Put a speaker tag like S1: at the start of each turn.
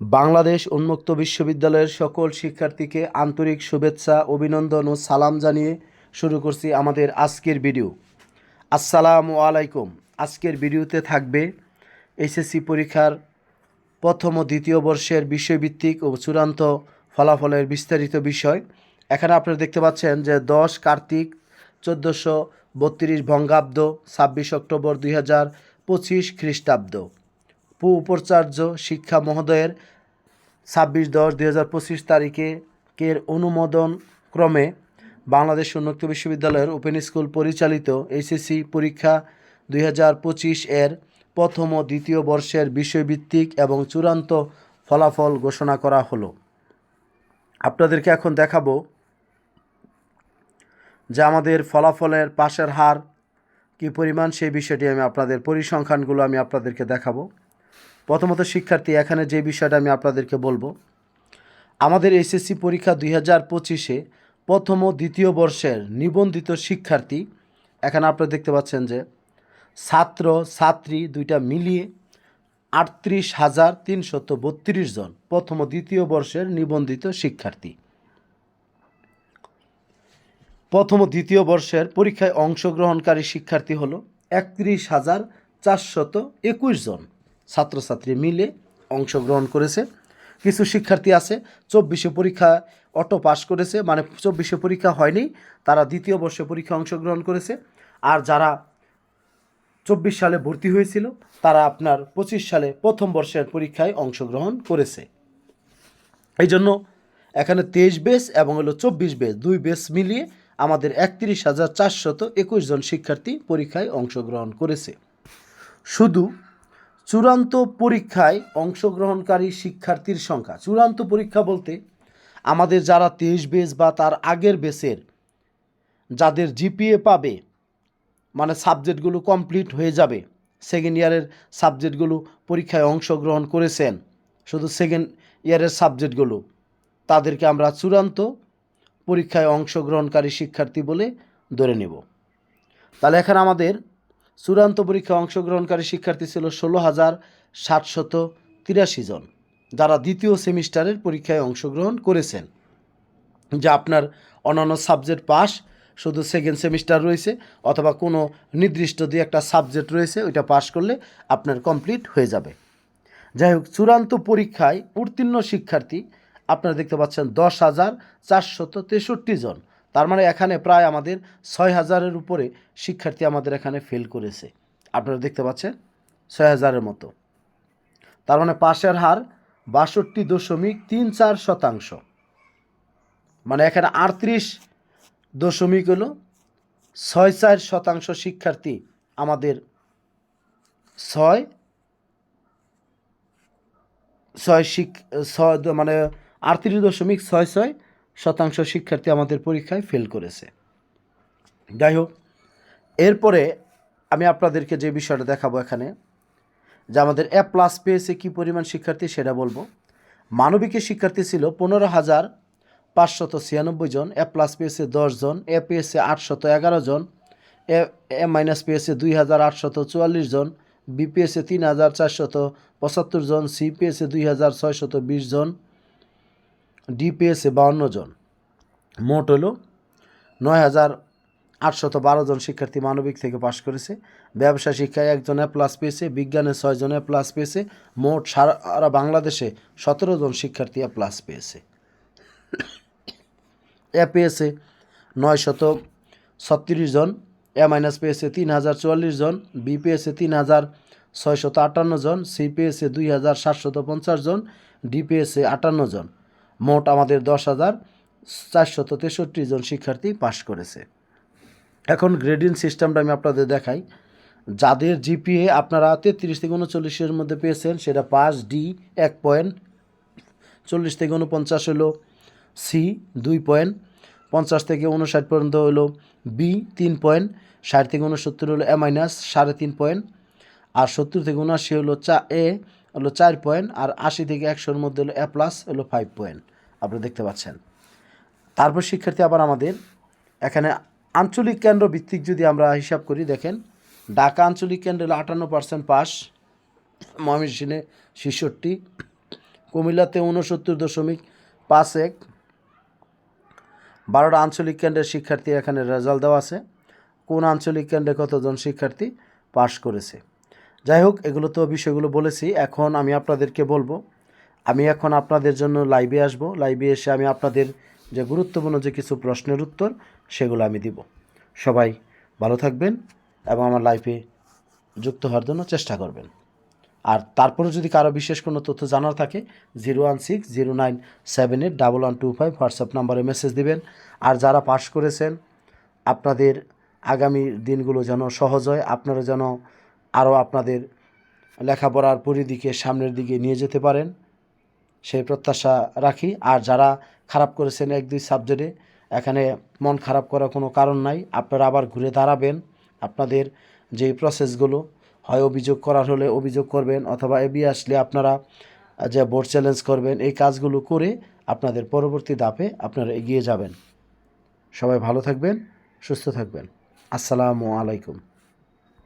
S1: বাংলাদেশ উন্মুক্ত বিশ্ববিদ্যালয়ের সকল শিক্ষার্থীকে আন্তরিক শুভেচ্ছা, অভিনন্দন ও সালাম জানিয়ে শুরু করছি আমাদের আজকের ভিডিও। আসসালামু আলাইকুম। আজকের ভিডিওতে থাকবে এইচএসসি পরীক্ষার প্রথম ও দ্বিতীয় বর্ষের বিষয়ভিত্তিক ও চূড়ান্ত ফলাফলের বিস্তারিত বিষয়। এখানে আপনারা দেখতে পাচ্ছেন যে দশ কার্তিক চোদ্দোশো বত্রিশ ভঙ্গাব্দ ছাব্বিশ অক্টোবর দুই হাজার পঁচিশ খ্রিস্টাব্দ। উপাচার্য শিক্ষা মহোদয়ের ছাব্বিশ দশ দুই হাজার পঁচিশ তারিখে কের অনুমোদন ক্রমে বাংলাদেশ উন্মুক্ত বিশ্ববিদ্যালয়ের ওপেন স্কুল পরিচালিত এইচএসসি পরীক্ষা দুই হাজার পঁচিশ এর প্রথম ও দ্বিতীয় বর্ষের বিষয়ভিত্তিক এবং চূড়ান্ত ফলাফল ঘোষণা করা হলো। আপনাদেরকে এখন দেখাবো যে আমাদের ফলাফলের পাশের হার কী পরিমাণ, সেই বিষয়টি আমি আপনাদের পরিসংখ্যানগুলো আমি আপনাদেরকে দেখাবো। প্রথমত, শিক্ষার্থী, এখানে যে বিষয়টা আমি আপনাদেরকে বলব, আমাদের এসএসসি পরীক্ষা দুই হাজার পঁচিশে প্রথম ও দ্বিতীয় বর্ষের নিবন্ধিত শিক্ষার্থী, এখানে আপনারা দেখতে পাচ্ছেন যে ছাত্র, ছাত্রী দুইটা মিলিয়ে আটত্রিশ হাজার তিনশত বত্রিশ জন প্রথম ও দ্বিতীয় বর্ষের নিবন্ধিত শিক্ষার্থী। প্রথম ও দ্বিতীয় বর্ষের পরীক্ষায় অংশগ্রহণকারী শিক্ষার্থী হলো একত্রিশ হাজার চারশত একুশ জন। ছাত্রছাত্রী মিলে অংশগ্রহণ করেছে। কিছু শিক্ষার্থী আছে, চব্বিশে পরীক্ষা অটো পাস করেছে মানে চব্বিশে পরীক্ষা হয়নি, তারা দ্বিতীয় বর্ষে পরীক্ষা অংশগ্রহণ করেছে। আর যারা চব্বিশ সালে ভর্তি হয়েছিল, তারা আপনার পঁচিশ সালে প্রথম বর্ষের পরীক্ষায় অংশগ্রহণ করেছে। এই জন্য এখানে তেইশ বেস এবং হলো চব্বিশ বেস দুই বেস মিলিয়ে আমাদের একত্রিশ হাজার চারশত একুশ জন শিক্ষার্থী পরীক্ষায় অংশগ্রহণ করেছে। শুধু চূড়ান্ত পরীক্ষায় অংশগ্রহণকারী শিক্ষার্থীর সংখ্যা। চূড়ান্ত পরীক্ষা বলতে আমাদের যারা তেইশ বেস বা তার আগের বেসের যাদের জিপিএ পাবে মানে সাবজেক্টগুলো কমপ্লিট হয়ে যাবে, সেকেন্ড ইয়ারের সাবজেক্টগুলো পরীক্ষায় অংশগ্রহণ করেছেন, শুধু সেকেন্ড ইয়ারের সাবজেক্টগুলো, তাদেরকে আমরা চূড়ান্ত পরীক্ষায় অংশগ্রহণকারী শিক্ষার্থী বলে ধরে নেব। তাহলে এখানে আমাদের চূড়ান্ত পরীক্ষায় অংশগ্রহণকারী শিক্ষার্থী ছিল ষোলো হাজার সাতশত তিরাশি জন, যারা দ্বিতীয় সেমিস্টারের পরীক্ষায় অংশগ্রহণ করেছেন। যা আপনার অন্যান্য সাবজেক্ট পাস, শুধু সেকেন্ড সেমিস্টার রয়েছে, অথবা কোনো নির্দিষ্ট দিয়ে একটা সাবজেক্ট রয়েছে, ওইটা পাশ করলে আপনার কমপ্লিট হয়ে যাবে। যাই হোক, চূড়ান্ত পরীক্ষায় উত্তীর্ণ শিক্ষার্থী আপনারা দেখতে পাচ্ছেন দশ হাজার চারশত তেষট্টি জন। তার মানে এখানে প্রায় আমাদের ছয় হাজারের উপরে শিক্ষার্থী আমাদের এখানে ফেল করেছে। আপনারা দেখতে পাচ্ছেন, ছয় হাজারের মতো। তার মানে পাশের হার বাষট্টি দশমিক তিন চার শতাংশ। মানে এখানে আটত্রিশ দশমিক হলো ছয় চার শতাংশ শিক্ষার্থী আমাদের ছয় ছয় শিক, ছয় মানে আটত্রিশ দশমিক ছয় ছয় শতাংশ শিক্ষার্থী আমাদের পরীক্ষায় ফেল করেছে। যাই হোক এরপরে আমি আপনাদেরকে যে বিষয়টা দেখাবো এখানে, যে আমাদের এ প্লাস পেয়েছে কী পরিমাণ শিক্ষার্থী সেটা বলব। মানবিকের শিক্ষার্থী ছিল পনেরো হাজার পাঁচশত ছিয়ানব্বই জন এ প্লাস পেয়েছে জন এ পেয়েছে আটশত এগারো জন এ এ মাইনাস পেয়েছে দুই হাজার আটশত চুয়াল্লিশ জন বি তিন হাজার চারশত পঁচাত্তর জন সি দুই হাজার ছয়শত বিশ জন ডি পেয়েছে বাউন্ন জন। মোট হলো নয় হাজার আটশত বারো জন শিক্ষার্থী মানবিক থেকে পাশ করেছে। ব্যবসা শিক্ষায় একজন এ প্লাস পেয়েছে, বিজ্ঞানে ছয়জন এ প্লাস পেয়েছে, মোট সারা বাংলাদেশে সতেরো জন শিক্ষার্থী এ প্লাস পেয়েছে। এ পেয়েছে নয় শত ছত্রিশ জন এ মাইনাস পেয়েছে তিন হাজার চুয়াল্লিশ জন বি পেয়েছে তিন হাজার ছয়শত আটান্ন জন সি পেয়েছে দুই হাজার সাতশত পঞ্চাশ জন ডি আটান্ন জন। মোট আমাদের দশ হাজার চারশত তেষট্টি জন শিক্ষার্থী পাশ করেছে। এখন গ্রেডিং সিস্টেমটা আমি আপনাদের দেখাই। যাদের জিপিএ আপনারা তেত্রিশ থেকে উনচল্লিশের মধ্যে পেয়েছেন, সেটা পাস ডি এক পয়েন্ট চল্লিশ থেকে উনপঞ্চাশ হলো সি দুই পয়েন্ট পঞ্চাশ থেকে উনষাট পর্যন্ত হলো বি তিন পয়েন্ট ষাট থেকে উনসত্তর হলো এ মাইনাস সাড়ে তিন পয়েন্ট আর সত্তর থেকে উনআশি হলো চা এ হলো চার পয়েন্ট আর আশি থেকে একশোর মধ্যে হলো এ প্লাস হলো ফাইভ পয়েন্ট আপনারা দেখতে পাচ্ছেন। তারপর শিক্ষার্থী আবার আমাদের। এখানে আঞ্চলিক কেন্দ্র ভিত্তিক যদি আমরা হিসাব করি, দেখেন, ঢাকা আঞ্চলিক কেন্দ্রে হলো আটান্ন পার্সেন্ট পাস, ময়মনসিংহে ছেষট্টি, কুমিল্লাতে উনসত্তর দশমিক পাঁচ এক। বারোটা আঞ্চলিক কেন্দ্রের শিক্ষার্থী এখানে রেজাল্ট দেওয়া আছে। কোন আঞ্চলিক কেন্দ্রে কতজন শিক্ষার্থী পাশ করেছে? যাই হোক, এগুলো তো বিষয়গুলো বলেছি। এখন আমি আপনাদেরকে বলব, আমি এখন আপনাদের জন্য লাইভে আসব। লাইভে এসে আমি আপনাদের যে গুরুত্বপূর্ণ যে কিছু প্রশ্নের উত্তর, সেগুলো আমি দিব। সবাই ভালো থাকবেন এবং আমার লাইফে যুক্ত হওয়ার জন্য চেষ্টা করবেন। আর তারপরে যদি কারও বিশেষ কোনো তথ্য জানার থাকে, zero one six, zero nine seven eight, double one two five WhatsApp নাম্বারে মেসেজ দিবেন। আর যারা পাশ করেছেন, আপনাদের আগামী দিনগুলো যেন সহজ হয়, আপনারা যেন আরও আপনাদের লেখাপড়ার পরিধিকে সামনের দিকে নিয়ে যেতে পারেন। সেই প্রত্যাশা রাখি। আর যারা খারাপ করেছেন এক দুই সাবজেক্টে, এখানে মন খারাপ করার কোনো কারণ নাই। আপনারা আবার ঘুরে দাঁড়াবেন। আপনাদের যে প্রসেসগুলো হয় অভিযোগ করার হলে অভিযোগ করবেন, অথবা এবি আসলে আপনারা যে বোর্ড চ্যালেঞ্জ করবেন, এই কাজগুলো করে আপনাদের পরবর্তী ধাপে আপনারা এগিয়ে যাবেন। সবাই ভালো থাকবেন, সুস্থ থাকবেন। আসসালামু আলাইকুম।